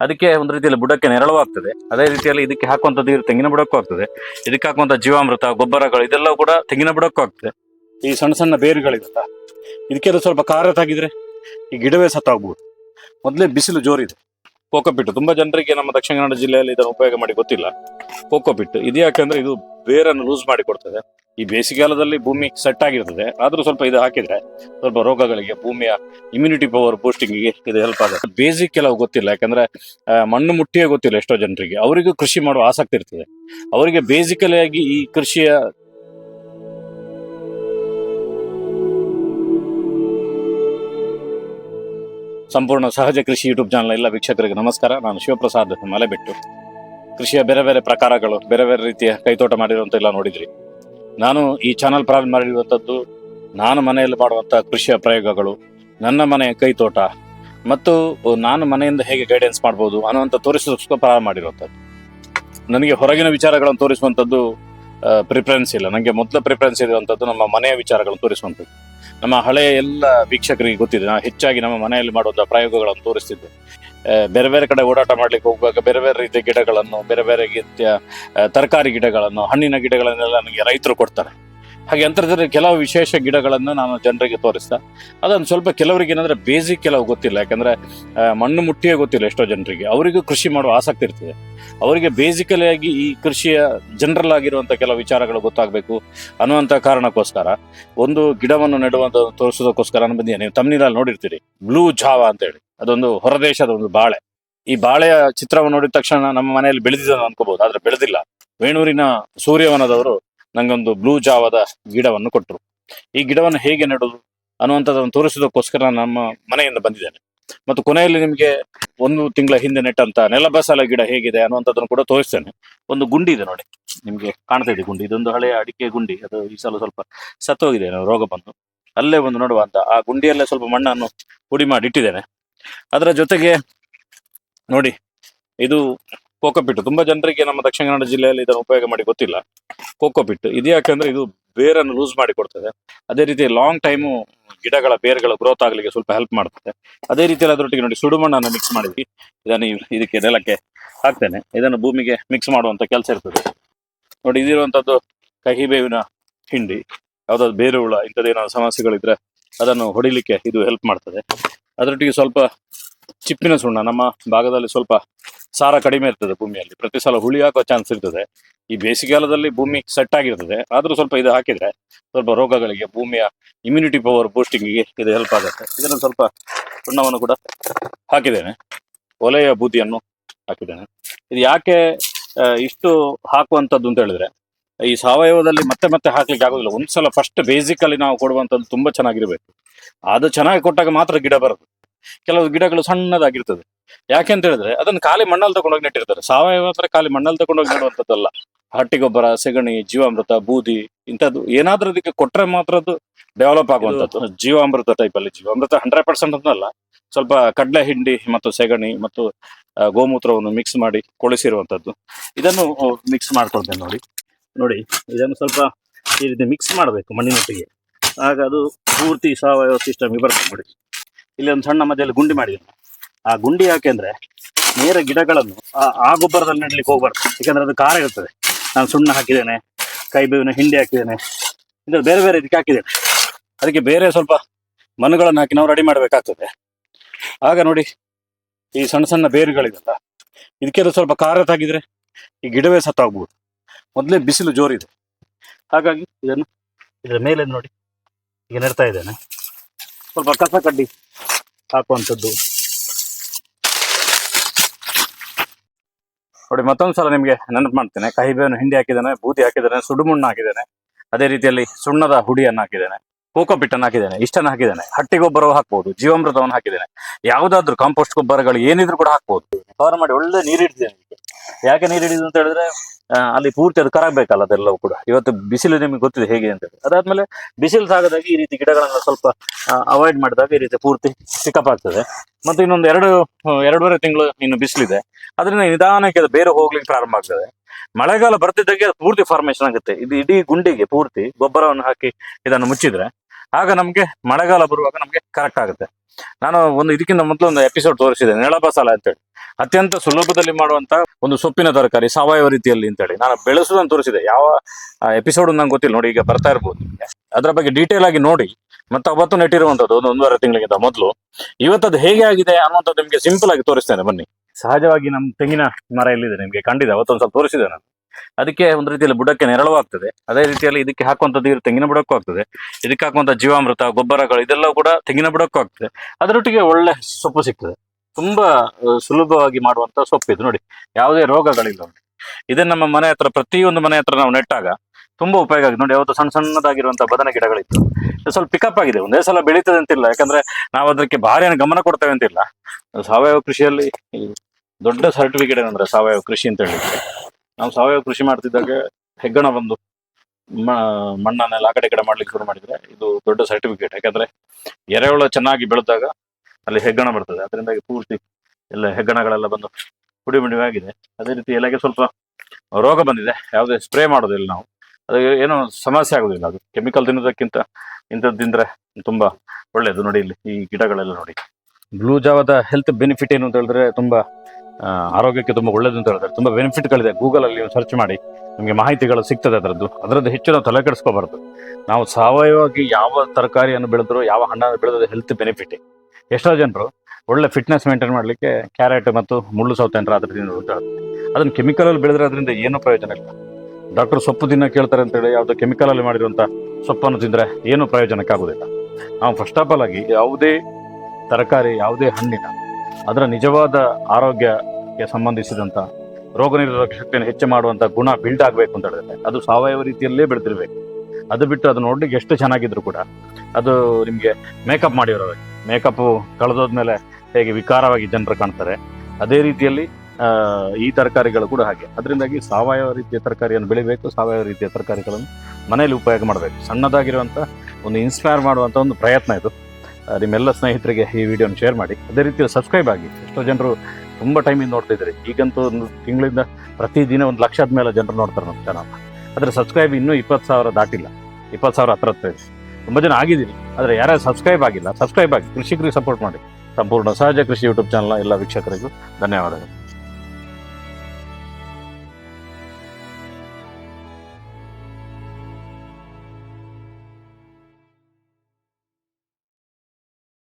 ಅದಕ್ಕೆ ಒಂದು ರೀತಿಯಲ್ಲಿ ಬುಡಕ್ಕೆ ನೆರಳು ಆಗ್ತದೆ ಅದೇ ರೀತಿಯಲ್ಲಿ ಇದಕ್ಕೆ ಹಾಕುವಂಥದ್ದು ಇದು ತೆಂಗಿನ ಬುಡಕ್ಕೂ ಆಗ್ತದೆ. ಇದಕ್ಕೆ ಹಾಕುವಂಥ ಜೀವಾಮೃತ, ಗೊಬ್ಬರಗಳು ಇದೆಲ್ಲವೂ ಕೂಡ ತೆಂಗಿನ ಬುಡಕ್ಕೂ ಆಗ್ತದೆ. ಈ ಸಣ್ಣ ಸಣ್ಣ ಬೇರುಗಳಿರುತ್ತ? ಇದಕ್ಕೆ ಅದು ಸ್ವಲ್ಪ ಖಾರ ತಾಗಿದ್ರೆ ಈ ಗಿಡವೇ ಸತ್ತಾಗ್ಬೋದು. ಮೊದಲೇ ಬಿಸಿಲು ಜೋರಿದೆ. ಕೋಕೋಪಿಟ್ಟು ತುಂಬಾ ಜನರಿಗೆ ನಮ್ಮ ದಕ್ಷಿಣ ಕನ್ನಡ ಜಿಲ್ಲೆಯಲ್ಲಿ ಇದನ್ನು ಉಪಯೋಗ ಮಾಡಿ ಗೊತ್ತಿಲ್ಲ. ಕೋಕೋಪಿಟ್ಟು ಇದು ಯಾಕಂದ್ರೆ ಇದು ಬೇರನ್ನು ಲೂಸ್ ಮಾಡಿ ಕೊಡ್ತದೆ. ಈ ಬೇಸಿಗೆಗಾಲದಲ್ಲಿ ಭೂಮಿ ಸೆಟ್ ಆಗಿರ್ತದೆ. ಆದ್ರೂ ಸ್ವಲ್ಪ ಇದು ಹಾಕಿದ್ರೆ ಸ್ವಲ್ಪ ರೋಗಗಳಿಗೆ, ಭೂಮಿಯ ಇಮ್ಯುನಿಟಿ ಪವರ್ ಬೂಸ್ಟಿಂಗ್ಗೆ ಇದು ಹೆಲ್ಪ್ ಆಗುತ್ತೆ. ಬೇಸಿಕ್ ಕೆಲವು ಗೊತ್ತಿಲ್ಲ. ಯಾಕಂದ್ರೆ ಮಣ್ಣು ಮುಟ್ಟಿಯೇ ಗೊತ್ತಿಲ್ಲ ಎಷ್ಟೋ ಜನರಿಗೆ. ಅವರಿಗೂ ಕೃಷಿ ಮಾಡುವ ಆಸಕ್ತಿ ಇರ್ತದೆ. ಅವರಿಗೆ ಬೇಸಿಕಲಿ ಆಗಿ ಈ ಕೃಷಿಯ ಸಂಪೂರ್ಣ ಸಹಜ ಕೃಷಿ ಯೂಟ್ಯೂಬ್ ಚಾನಲ್ ಎಲ್ಲ ವೀಕ್ಷಕರಿಗೆ ನಮಸ್ಕಾರ. ನಾನು ಶಿವಪ್ರಸಾದ್ ಮಲೆಬೆಟ್ಟು. ಕೃಷಿಯ ಬೇರೆ ಬೇರೆ ಪ್ರಕಾರಗಳು, ಬೇರೆ ಬೇರೆ ರೀತಿಯ ಕೈತೋಟ ಮಾಡಿರುವಂತ ಎಲ್ಲ ನೋಡಿದ್ರಿ. ನಾನು ಈ ಚಾನಲ್ ಪ್ರಾರಂಭ ಮಾಡಿರುವಂಥದ್ದು ನಾನು ಮನೆಯಲ್ಲಿ ಮಾಡುವಂಥ ಕೃಷಿಯ ಪ್ರಯೋಗಗಳು, ನನ್ನ ಮನೆಯ ಕೈತೋಟ ಮತ್ತು ನಾನು ಮನೆಯಿಂದ ಹೇಗೆ ಗೈಡೆನ್ಸ್ ಮಾಡ್ಬೋದು ಅನ್ನುವಂಥ ತೋರಿಸೋದಕ್ಕೆ ಪ್ರಾರಂಭ ಮಾಡಿರುವಂಥದ್ದು ನನಗೆ ಹೊರಗಿನ ವಿಚಾರಗಳನ್ನು ತೋರಿಸುವಂಥದ್ದು ಪ್ರಿಫರೆನ್ಸ್ ಇಲ್ಲ. ನನಗೆ ಮೊದಲ ಪ್ರಿಫರೆನ್ಸ್ ಇರುವಂಥದ್ದು ನಮ್ಮ ಮನೆಯ ವಿಚಾರಗಳನ್ನು ತೋರಿಸುವಂಥದ್ದು ನಮ್ಮ ಹಳೆಯ ಎಲ್ಲ ವೀಕ್ಷಕರಿಗೆ ಗೊತ್ತಿದೆ. ನಾವು ಹೆಚ್ಚಾಗಿ ನಮ್ಮ ಮನೆಯಲ್ಲಿ ಮಾಡುವಂಥ ಪ್ರಯೋಗಗಳನ್ನು ತೋರಿಸ್ತಿದ್ದೆ. ಬೇರೆ ಬೇರೆ ಕಡೆ ಓಡಾಟ ಮಾಡ್ಲಿಕ್ಕೆ ಹೋಗುವಾಗ ಬೇರೆ ಬೇರೆ ರೀತಿಯ ಗಿಡಗಳನ್ನು, ಬೇರೆ ಬೇರೆ ರೀತಿಯ ತರಕಾರಿ ಗಿಡಗಳನ್ನು, ಹಣ್ಣಿನ ಗಿಡಗಳನ್ನೆಲ್ಲ ನನಗೆ ರೈತರು ಕೊಡ್ತಾರೆ. ಹಾಗೆ ಅಂತರ್ಜಲ ಕೆಲವು ವಿಶೇಷ ಗಿಡಗಳನ್ನು ನಾನು ಜನರಿಗೆ ತೋರಿಸ್ತಾ ಅದೊಂದು ಸ್ವಲ್ಪ ಕೆಲವರಿಗೆ ಏನಂದ್ರೆ ಬೇಸಿಕ್ ಕೆಲವು ಗೊತ್ತಿಲ್ಲ. ಯಾಕಂದ್ರೆ ಮಣ್ಣು ಮುಟ್ಟಿಯೇ ಗೊತ್ತಿಲ್ಲ ಎಷ್ಟೋ ಜನರಿಗೆ. ಅವರಿಗೂ ಕೃಷಿ ಮಾಡುವ ಆಸಕ್ತಿ ಇರ್ತದೆ. ಅವರಿಗೆ ಬೇಸಿಕಲಿ ಆಗಿ ಈ ಕೃಷಿಯ ಜನರಲ್ ಆಗಿರುವಂತಹ ಕೆಲವು ವಿಚಾರಗಳು ಗೊತ್ತಾಗಬೇಕು ಅನ್ನುವಂತ ಕಾರಣಕ್ಕೋಸ್ಕರ, ಒಂದು ಗಿಡವನ್ನು ನೆಡುವಂತ ತೋರಿಸೋದಕ್ಕೋಸ್ಕರ ನಾನು ಬಂದಿದ್ದೀನಿ. ನೀವು ತಮ್ಮನೀರಲ್ಲಿ ನೋಡಿರ್ತೀರಿ. ಬ್ಲೂ ಜಾವ ಅಂತ ಹೇಳಿ ಅದೊಂದು ಹೊರದೇಶದ ಒಂದು ಬಾಳೆ. ಈ ಬಾಳೆಯ ಚಿತ್ರವನ್ನು ನೋಡಿದ ತಕ್ಷಣ ನಮ್ಮ ಮನೆಯಲ್ಲಿ ಬೆಳೆದಿದೆ ಅನ್ಕೋಬಹುದು. ಆದ್ರೆ ಬೆಳೆದಿಲ್ಲ. ವೇಣೂರಿನ ಸೂರ್ಯವನದವರು ನಂಗೊಂದು ಬ್ಲೂ ಜಾವದ ಗಿಡವನ್ನು ಕೊಟ್ಟರು. ಈ ಗಿಡವನ್ನು ಹೇಗೆ ನೆಡೋದು ಅನ್ನುವಂಥದ್ದನ್ನು ತೋರಿಸೋದಕ್ಕೋಸ್ಕರ ನಮ್ಮ ಮನೆಯಿಂದ ಬಂದಿದ್ದೇನೆ. ಮತ್ತು ಕೊನೆಯಲ್ಲಿ ನಿಮಗೆ ಒಂದು ತಿಂಗಳ ಹಿಂದೆ ನೆಟ್ಟಂತ ನೆಲಬಸಲ ಗಿಡ ಹೇಗಿದೆ ಅನ್ನುವಂಥದ್ದನ್ನು ಕೂಡ ತೋರಿಸ್ತೇನೆ. ಒಂದು ಗುಂಡಿ ಇದೆ ನೋಡಿ. ನಿಮಗೆ ಕಾಣ್ತಾ ಇದೆ ಗುಂಡಿ. ಇದೊಂದು ಹಳೆಯ ಅಡಿಕೆ ಗುಂಡಿ. ಅದು ಈ ಸಲ ಸ್ವಲ್ಪ ಸತ್ತೋಗಿದೆ. ರೋಗ ಬಂದು ಅಲ್ಲೇ ಒಂದು ನೋಡುವ ಅಂತ. ಆ ಗುಂಡಿಯಲ್ಲೇ ಸ್ವಲ್ಪ ಮಣ್ಣನ್ನು ಪುಡಿ ಮಾಡಿ ಇಟ್ಟಿದ್ದೇನೆ. ಅದರ ಜೊತೆಗೆ ನೋಡಿ, ಇದು ಕೋಕೋಪಿಟ್ಟು ತುಂಬಾ ಜನರಿಗೆ ನಮ್ಮ ದಕ್ಷಿಣ ಕನ್ನಡ ಜಿಲ್ಲೆಯಲ್ಲಿ ಇದನ್ನು ಉಪಯೋಗ ಮಾಡಿ ಗೊತ್ತಿಲ್ಲ. ಕೋಕೋಪಿಟ್ಟು ಇದು ಯಾಕಂದ್ರೆ ಇದು ಬೇರನ್ನು ಲೂಸ್ ಮಾಡಿ ಕೊಡ್ತದೆ. ಅದೇ ರೀತಿ ಲಾಂಗ್ ಟೈಮು ಗಿಡಗಳ ಬೇರುಗಳ ಗ್ರೋತ್ ಆಗ್ಲಿಕ್ಕೆ ಸ್ವಲ್ಪ ಹೆಲ್ಪ್ ಮಾಡ್ತದೆ. ಅದೇ ರೀತಿಯಲ್ಲಿ ಅದರೊಟ್ಟಿಗೆ ನೋಡಿ ಸುಡುಮಣ್ಣನ್ನು ಮಿಕ್ಸ್ ಮಾಡಿದ್ವಿ. ಇದನ್ನು ಇದಕ್ಕೆ ನೆಲಕ್ಕೆ ಹಾಕ್ತೇನೆ. ಇದನ್ನು ಭೂಮಿಗೆ ಮಿಕ್ಸ್ ಮಾಡುವಂತ ಕೆಲಸ ಇರ್ತದೆ. ನೋಡಿ, ಇದಿರುವಂತದ್ದು ಕಹಿ ಬೇವಿನ ಹಿಂಡಿ. ಯಾವುದಾದ್ರು ಬೇರು ಹುಳ, ಇಂಥದ್ದೇನಾದ್ರು ಸಮಸ್ಯೆಗಳಿದ್ರೆ ಅದನ್ನು ಹೊಡಿಲಿಕ್ಕೆ ಇದು ಹೆಲ್ಪ್ ಮಾಡ್ತದೆ. ಅದರೊಟ್ಟಿಗೆ ಸ್ವಲ್ಪ ಚಿಪ್ಪಿನ ಸುಣ್ಣ ನಮ್ಮ ಭಾಗದಲ್ಲಿ ಸ್ವಲ್ಪ ಸಾರ ಕಡಿಮೆ ಇರ್ತದೆ ಭೂಮಿಯಲ್ಲಿ. ಪ್ರತಿ ಸಲ ಹುಳಿ ಹಾಕೋ ಚಾನ್ಸ್ ಇರ್ತದೆ. ಈ ಬೇಸಿಗೆಗಾಲದಲ್ಲಿ ಭೂಮಿ ಸೆಟ್ ಆಗಿರ್ತದೆ. ಆದ್ರೂ ಸ್ವಲ್ಪ ಇದು ಹಾಕಿದ್ರೆ ಸ್ವಲ್ಪ ರೋಗಗಳಿಗೆ ಭೂಮಿಯ ಇಮ್ಯುನಿಟಿ ಪವರ್ ಬೂಸ್ಟಿಂಗಿಗೆ ಇದು ಹೆಲ್ಪ್ ಆಗುತ್ತೆ. ಇದನ್ನು ಸ್ವಲ್ಪ ಸುಣ್ಣವನ್ನು ಕೂಡ ಹಾಕಿದ್ದೇನೆ. ಒಲೆಯ ಬೂದಿಯನ್ನು ಹಾಕಿದ್ದೇನೆ. ಇದು ಯಾಕೆ ಇಷ್ಟು ಹಾಕುವಂಥದ್ದು ಅಂತ ಹೇಳಿದ್ರೆ, ಈ ಸಾವಯವದಲ್ಲಿ ಮತ್ತೆ ಮತ್ತೆ ಹಾಕ್ಲಿಕ್ಕೆ ಆಗೋದಿಲ್ಲ. ಒಂದ್ಸಲ ಫಸ್ಟ್ ಬೇಸಿಕಲ್ಲಿ ನಾವು ಕೊಡುವಂಥದ್ದು ತುಂಬಾ ಚೆನ್ನಾಗಿರ್ಬೇಕು. ಅದು ಚೆನ್ನಾಗಿ ಕೊಟ್ಟಾಗ ಮಾತ್ರ ಗಿಡ ಬರುತ್ತೆ. ಕೆಲವು ಗಿಡಗಳು ಸಣ್ಣದಾಗಿರ್ತದೆ. ಯಾಕೆ ಅಂತ ಹೇಳಿದ್ರೆ ಅದನ್ನು ಖಾಲಿ ಮಣ್ಣಲ್ಲಿ ತಗೊಂಡೋಗಿ ನೆಟ್ಟಿರ್ತಾರೆ. ಸಾವಯವ ಅಂದ್ರೆ ಖಾಲಿ ಮಣ್ಣಲ್ಲಿ ತಗೊಂಡೋಗಿ ನೆಡುವಂಥದ್ದಲ್ಲ. ಹಟ್ಟಿ ಗೊಬ್ಬರ ಸೆಗಣಿ ಜೀವಾಮೃತ ಬೂದಿ ಇಂಥದ್ದು ಏನಾದ್ರೂ ಅದಕ್ಕೆ ಕೊಟ್ರೆ ಮಾತ್ರ ಅದು ಡೆವಲಪ್ ಆಗುವಂಥದ್ದು ಜೀವಾಮೃತ ಟೈಪ್ ಅಲ್ಲಿ. ಜೀವಾಮೃತ ಹಂಡ್ರೆಡ್ ಪರ್ಸೆಂಟ್ ಅಂತಲ್ಲ ಸ್ವಲ್ಪ ಕಡಲೆ ಹಿಂಡಿ ಮತ್ತು ಸೆಗಣಿ ಮತ್ತು ಗೋಮೂತ್ರವನ್ನು ಮಿಕ್ಸ್ ಮಾಡಿ ಕೊಳಿಸಿರುವಂಥದ್ದು. ಇದನ್ನು ಮಿಕ್ಸ್ ಮಾಡ್ಕೊಳ್ತೇನೆ ನೋಡಿ. ನೋಡಿ ಇದನ್ನು ಸ್ವಲ್ಪ ಈ ರೀತಿ ಮಿಕ್ಸ್ ಮಾಡಬೇಕು ಮಣ್ಣಿನೊಟ್ಟಿಗೆ. ಆಗ ಅದು ಪೂರ್ತಿ ಸಾವಯವ ಸಿಸ್ಟಮ್ಗೆ ಬರ್ತದೆ ನೋಡಿ. ಇಲ್ಲಿ ಒಂದು ಸಣ್ಣ ಮಧ್ಯದಲ್ಲಿ ಗುಂಡಿ ಮಾಡಿದ್ದೇನೆ ಆ ಗುಂಡಿ ಯಾಕೆ ಅಂದ್ರೆ ನೇರ ಗಿಡಗಳನ್ನು ಆ- ಆ ಗೊಬ್ಬರದಲ್ಲಿ ನೆಡ್ಲಿಕ್ಕೆ ಹೋಗ್ಬಾರ್ದು. ಯಾಕಂದ್ರೆ ಅದು ಖಾರ ಇರ್ತದೆ. ನಾನು ಸುಣ್ಣ ಹಾಕಿದ್ದೇನೆ, ಕೈ ಬೇವಿನ ಹಿಂಡಿ ಹಾಕಿದ್ದೇನೆ ಇದ್ರ ಬೇರೆ ಬೇರೆ ಇದಕ್ಕೆ ಹಾಕಿದ್ದೇನೆ. ಅದಕ್ಕೆ ಬೇರೆ ಸ್ವಲ್ಪ ಮಣ್ಣುಗಳನ್ನು ಹಾಕಿ ನಾವು ರೆಡಿ ಮಾಡಬೇಕಾಗ್ತದೆ. ಆಗ ನೋಡಿ, ಈ ಸಣ್ಣ ಸಣ್ಣ ಬೇರುಗಳಿದೆಲ್ಲ ಇದಕ್ಕೆ ಅದು ಸ್ವಲ್ಪ ಖಾರ ತಾಗಿದ್ರೆ ಈ ಗಿಡವೇ ಸತ್ತಾಗ್ಬೋದು. ಮೊದಲೇ ಬಿಸಿಲು ಜೋರಿದೆ. ಹಾಗಾಗಿ ಇದನ್ನು ಇದರ ಮೇಲೆ ನೋಡಿ, ಈಗ ನೆಡ್ತಾ ಇದ್ದೇನೆ. ಸ್ವಲ್ಪ ಕಸ ಕಡ್ಡಿ. ಹಾಕುವಂಥದ್ದು. ನೋಡಿ ಮತ್ತೊಂದು ಸಲ ನಿಮಗೆ ನೆನಪು ಮಾಡ್ತೇನೆ. ಕಹಿ ಬೇವಿನ ಹಿಂಡಿ ಹಾಕಿದ್ದೇನೆ, ಬೂದಿ ಹಾಕಿದ್ದೇನೆ ಸುಡುಮುಣ್ಣ ಹಾಕಿದ್ದೇನೆ. ಅದೇ ರೀತಿಯಲ್ಲಿ ಸುಣ್ಣದ ಹುಡಿಯನ್ನು ಹಾಕಿದ್ದೇನೆ ಕೋಕೋಪಿಟ್ಟನ್ನು ಹಾಕಿದ್ದೇನೆ, ಇಷ್ಟನ್ನು ಹಾಕಿದ್ದೇನೆ. ಹಟ್ಟಿ ಗೊಬ್ಬರವು ಹಾಕ್ಬೋದು, ಜೀವಾಮೃತವನ್ನು ಹಾಕಿದ್ದೇನೆ. ಯಾವುದಾದ್ರೂ ಕಾಂಪೋಸ್ಟ್ ಗೊಬ್ಬರಗಳು ಏನಿದ್ರು ಕೂಡ ಹಾಕ್ಬೋದು. ಕವರ್ ಮಾಡಿ ಒಳ್ಳೆ ಇದಕ್ಕೆ. ಯಾಕೆ ನೀರಿಡಿದು ಅಂತ ಹೇಳಿದ್ರೆ ಅಲ್ಲಿ ಪೂರ್ತಿ ಅದು ಕರಗಬೇಕಲ್ಲ ಅದೆಲ್ಲವೂ ಕೂಡ. ಇವತ್ತು ಬಿಸಿಲು ನಿಮಗೆ ಗೊತ್ತಿದೆ ಹೇಗೆ ಅಂತ ಹೇಳಿ ಅದಾದ್ಮೇಲೆ ಬಿಸಿಲು ಸಾಗದಾಗ ಈ ರೀತಿ ಗಿಡಗಳನ್ನ ಸ್ವಲ್ಪ ಅವಾಯ್ಡ್ ಮಾಡಿದಾಗ ಈ ರೀತಿ ಪೂರ್ತಿ ಪಿಕಪ್ ಆಗ್ತದೆ. ಮತ್ತೆ ಇನ್ನೊಂದು ಎರಡು ಎರಡೂವರೆ ತಿಂಗಳು ಇನ್ನು ಬಿಸಿಲಿದೆ. ಅದರಿಂದ ನಿಧಾನಕ್ಕೆ ಅದು ಬೇರೆ ಹೋಗ್ಲಿಕ್ಕೆ ಪ್ರಾರಂಭ ಆಗ್ತದೆ. ಮಳೆಗಾಲ ಬರ್ತಿದ್ದಂಗೆ ಅದು ಪೂರ್ತಿ ಫಾರ್ಮೇಶನ್ ಆಗುತ್ತೆ. ಇದು ಇಡೀ ಗುಂಡಿಗೆ ಪೂರ್ತಿ ಗೊಬ್ಬರವನ್ನು ಹಾಕಿ ಇದನ್ನು ಮುಚ್ಚಿದ್ರೆ. ಆಗ ನಮಗೆ ಮಳೆಗಾಲ ಬರುವಾಗ ನಮಗೆ ಕರೆಕ್ಟ್ ಆಗುತ್ತೆ. ನಾನು ಒಂದು ಇದಕ್ಕಿಂತ ಮೊದಲು ಒಂದು ಎಪಿಸೋಡ್ ತೋರಿಸಿದೆ ನೆಳಬಸಾಲ ಅಂತೇಳಿ. ಅತ್ಯಂತ ಸುಲಭದಲ್ಲಿ ಮಾಡುವಂತ ಒಂದು ಸೊಪ್ಪಿನ ತರಕಾರಿ ಸಾವಯವ ರೀತಿಯಲ್ಲಿ ಅಂತೇಳಿ. ನಾನು ಬೆಳೆಸೋದನ್ನು ತೋರಿಸಿದೆ. ಯಾವ ಎಪಿಸೋಡ್ ನಂಗೆ ಗೊತ್ತಿಲ್ಲ. ನೋಡಿ, ಈಗ ಬರ್ತಾ ಇರ್ಬೋದು ಅದರ ಬಗ್ಗೆ ಡೀಟೇಲ್ ಆಗಿ ನೋಡಿ. ಮತ್ತೆ ಅವತ್ತು ನೆಟ್ಟಿರುವಂತದ್ದು ಒಂದು ಒಂದೂವರೆ ತಿಂಗಳಿಗಿಂತ ಮೊದಲು. ಇವತ್ತದ್ದು ಹೇಗೆ ಆಗಿದೆ ಅನ್ನುವಂಥದ್ದು ನಿಮ್ಗೆ ಸಿಂಪಲ್ ಆಗಿ ತೋರಿಸ್ತೇನೆ. ಬನ್ನಿ. ಸಹಜವಾಗಿ ನಮ್ಮ ತೆಂಗಿನ ಮರ ಎಲ್ಲಿದೆ ನಿಮ್ಗೆ? ಕಂಡಿದೆ. ಅವತ್ತೊಂದು ಸ್ವಲ್ಪ ತೋರಿಸಿದೆ ನಾನು. ಅದಕ್ಕೆ ಒಂದು ರೀತಿಯಲ್ಲಿ ಬುಡಕ್ಕೆ ನೆರಳು ಆಗ್ತದೆ ಅದೇ ರೀತಿಯಲ್ಲಿ ಇದಕ್ಕೆ ಹಾಕುವಂಥದ್ದು ನೀರು ತೆಂಗಿನ ಬುಡಕ್ಕೂ ಆಗ್ತದೆ. ಇದಕ್ಕೆ ಹಾಕುವಂಥ ಜೀವಾಮೃತ, ಗೊಬ್ಬರಗಳು ಇದೆಲ್ಲ ಕೂಡ ತೆಂಗಿನ ಬುಡಕ್ಕೂ ಆಗ್ತದೆ. ಅದರೊಟ್ಟಿಗೆ ಒಳ್ಳೆ ಸೊಪ್ಪು ಸಿಗ್ತದೆ. ತುಂಬಾ ಸುಲಭವಾಗಿ ಮಾಡುವಂತ ಸೊಪ್ಪು ಇದು ನೋಡಿ. ಯಾವುದೇ ರೋಗಗಳಿಲ್ಲ ನೋಡಿ. ಇದನ್ನ ನಮ್ಮ ಮನೆ ಹತ್ರ, ಪ್ರತಿಯೊಂದು ಮನೆ ಹತ್ರ ನಾವು ನೆಟ್ಟಾಗ ತುಂಬಾ ಉಪಯೋಗ ಆಗಿದೆ. ನೋಡಿ, ಯಾವತ್ತು ಸಣ್ಣ ಸಣ್ಣದಾಗಿರುವಂತಹ ಬದನೆ ಗಿಡಗಳಿತ್ತು. ಸ್ವಲ್ಪ ಪಿಕಪ್ ಆಗಿದೆ. ಒಂದೇ ಸಲ ಬೆಳೀತದೆ ಅಂತಿಲ್ಲ. ಯಾಕಂದ್ರೆ ನಾವು ಅದಕ್ಕೆ ಭಾರಿ ಗಮನ ಕೊಡ್ತೇವೆ ಅಂತಿಲ್ಲ. ಸಾವಯವ ಕೃಷಿಯಲ್ಲಿ ದೊಡ್ಡ ಸರ್ಟಿಫಿಕೇಟ್ ಏನಂದ್ರೆ ಸಾವಯವ ಕೃಷಿ ಅಂತ ಹೇಳಿದ್ರೆ ನಾವು ಸಾವಯವ ಕೃಷಿ ಮಾಡ್ತಿದ್ದಾಗ ಹೆಗ್ಗಣ ಬಂದು ಮಣ್ಣನ್ನೆಲ್ಲ ಆ ಕಡೆ ಕಡೆ ಮಾಡ್ಲಿಕ್ಕೆ ಶುರು ಮಾಡಿದ್ರೆ ಇದು ದೊಡ್ಡ ಸರ್ಟಿಫಿಕೇಟ್ ಯಾಕಂದ್ರೆ ಎರೆಹುಳ ಚೆನ್ನಾಗಿ ಬೆಳೆದಾಗ ಅಲ್ಲಿ ಹೆಗ್ಗಣ ಬರ್ತದೆ. ಅದರಿಂದಾಗಿ ಪೂರ್ತಿ ಎಲ್ಲ ಹೆಗ್ಗಣಗಳೆಲ್ಲ ಬಂದು ಪುಡಿ ಆಗಿದೆ. ಅದೇ ರೀತಿ ಎಲೆಗೆ ಸ್ವಲ್ಪ ರೋಗ ಬಂದಿದೆ. ಯಾವುದೇ ಸ್ಪ್ರೇ ಮಾಡೋದಿಲ್ಲ ನಾವು. ಅದು ಏನೋ ಸಮಸ್ಯೆ ಆಗೋದಿಲ್ಲ ಅದು. ಕೆಮಿಕಲ್ ತಿನ್ನೋದಕ್ಕಿಂತ ಇಂಥದ್ದು ತಿಂದ್ರೆ ತುಂಬಾ ಒಳ್ಳೇದು ನೋಡಿ ಇಲ್ಲಿ ಈ ಗಿಡಗಳೆಲ್ಲ ನೋಡಿ. ಬ್ಲೂ ಜಾವದ ಹೆಲ್ತ್ ಬೆನಿಫಿಟ್ ಏನು ಅಂತ ಹೇಳಿದ್ರೆ ತುಂಬಾ ಆರೋಗ್ಯಕ್ಕೆ ತುಂಬಾ ಒಳ್ಳೇದು ಅಂತ ಹೇಳಿದ್ರೆ ತುಂಬಾ ಬೆನಿಫಿಟ್ಗಳಿದೆ. ಗೂಗಲ್ ಅಲ್ಲಿ ಸರ್ಚ್ ಮಾಡಿ ನಿಮಗೆ ಮಾಹಿತಿಗಳು ಸಿಗ್ತದೆ ಅದರದ್ದು. ಅದರದ್ದು ಹೆಚ್ಚು ನಾವು ತಲೆ ಕೆಡಿಸ್ಕೋಬಾರ್ದು. ನಾವು ಸಾವಯವವಾಗಿ ಯಾವ ತರಕಾರಿಯನ್ನು ಬೆಳೆದ್ರು, ಯಾವ ಹಣ್ಣನ್ನು ಬೆಳೆದ್ರೆ ಹೆಲ್ತ್ ಬೆನಿಫಿಟ್. ಎಷ್ಟೋ ಜನರು ಒಳ್ಳೆ ಫಿಟ್ನೆಸ್ ಮೇಂಟೈನ್ ಮಾಡಲಿಕ್ಕೆ ಕ್ಯಾರೆಟ್ ಮತ್ತು ಮುಳ್ಳು ಸೌತೆಂಡ್ರ ಅದ್ರ ತಿನ್ನೋದು ಅದನ್ನ ಕೆಮಿಕಲ್ ಅಲ್ಲಿ ಬೆಳೆದ್ರೆ ಅದರಿಂದ ಏನೂ ಪ್ರಯೋಜನ ಇಲ್ಲ. ಡಾಕ್ಟರ್ ಸೊಪ್ಪು ದಿನ ಕೇಳ್ತಾರೆ ಅಂತೇಳಿ ಯಾವುದೋ ಕೆಮಿಕಲ್ ಅಲ್ಲಿ ಮಾಡಿರುವಂತ ಸೊಪ್ಪನ್ನು ತಿಂದ್ರೆ ಏನು ಪ್ರಯೋಜನಕ್ಕಾಗುವುದಿಲ್ಲ ನಾವು ಫಸ್ಟ್ ಆಫ್ ಆಲ್ ಆಗಿ ಯಾವುದೇ ತರಕಾರಿ ಯಾವುದೇ ಹಣ್ಣಿನ, ಅದರ ನಿಜವಾದ ಆರೋಗ್ಯಕ್ಕೆ ಸಂಬಂಧಿಸಿದಂಥ ರೋಗ ನಿರೋಧಕ ಶಕ್ತಿಯನ್ನು ಹೆಚ್ಚು ಮಾಡುವಂಥ ಗುಣ ಬಿಲ್ಡ್ ಆಗಬೇಕು ಅಂತ ಹೇಳಿದ್ರೆ, ಅದು ಸಾವಯವ ರೀತಿಯಲ್ಲೇ ಬೆಳೆದಿರಬೇಕು. ಅದು ಬಿಟ್ಟು ಅದು ನೋಡ್ಲಿಕ್ಕೆ ಎಷ್ಟು ಚೆನ್ನಾಗಿದ್ರು ಕೂಡ ಅದು ನಿಮಗೆ ಮೇಕಪ್ ಮಾಡಿರೋ ಮೇಕಪ್ ಕಳೆದೋದ್ಮೇಲೆ ಹೇಗೆ ವಿಕಾರವಾಗಿ ಜನರು ಕಾಣ್ತಾರೆ, ಅದೇ ರೀತಿಯಲ್ಲಿ ಈ ತರಕಾರಿಗಳು ಕೂಡ ಹಾಗೆ. ಅದರಿಂದಾಗಿ ಸಾವಯವ ರೀತಿಯ ತರಕಾರಿಯನ್ನು ಬೆಳಿಬೇಕು, ಸಾವಯವ ರೀತಿಯ ತರಕಾರಿಗಳನ್ನು ಮನೆಯಲ್ಲಿ ಉಪಯೋಗ ಮಾಡಬೇಕು. ಸಣ್ಣದಾಗಿರುವಂಥ ಒಂದು ಇನ್ಸ್ಪೈರ್ ಮಾಡುವಂಥ ಒಂದು ಪ್ರಯತ್ನ ಇದು. ನಿಮ್ಮೆಲ್ಲ ಸ್ನೇಹಿತರಿಗೆ ಈ ವಿಡಿಯೋನ ಶೇರ್ ಮಾಡಿ. ಅದೇ ರೀತಿ ಸಬ್ಸ್ಕ್ರೈಬ್ ಆಗಿ. ಎಷ್ಟೋ ಜನರು ತುಂಬ ಟೈಮಿಂದ ನೋಡ್ತಿದ್ದಾರೆ ಈಗಂತೂ ಒಂದು ತಿಂಗಳಿಂದ ಪ್ರತಿದಿನ ಒಂದು ಲಕ್ಷದ ಮೇಲೆ ಜನರು ನೋಡ್ತಾರೆ ನಮ್ಮ ಚಾನಲ್ ಆದರೆ ಸಬ್ಸ್ಕ್ರೈಬ್ ಇನ್ನೂ ಇಪ್ಪತ್ತು ಸಾವಿರ ದಾಟಿಲ್ಲ. ಇಪ್ಪತ್ತು ಸಾವಿರ ಹತ್ರ ಹತ್ರ ತುಂಬ ಜನ ಆಗಿದ್ದೀರಿ. ಆದರೆ ಯಾರ್ಯಾರು ಸಬ್ಸ್ಕ್ರೈಬ್ ಆಗಿಲ್ಲ ಸಬ್ಸ್ಕ್ರೈಬ್ ಆಗಿ. ಕೃಷಿಕರಿಗೆ ಸಪೋರ್ಟ್ ಮಾಡಿ. ಸಂಪೂರ್ಣ ಸಹಜ ಕೃಷಿ ಯೂಟ್ಯೂಬ್ ಚಾನಲ್ನ ಎಲ್ಲ ವೀಕ್ಷಕರಿಗೂ ಧನ್ಯವಾದಗಳು.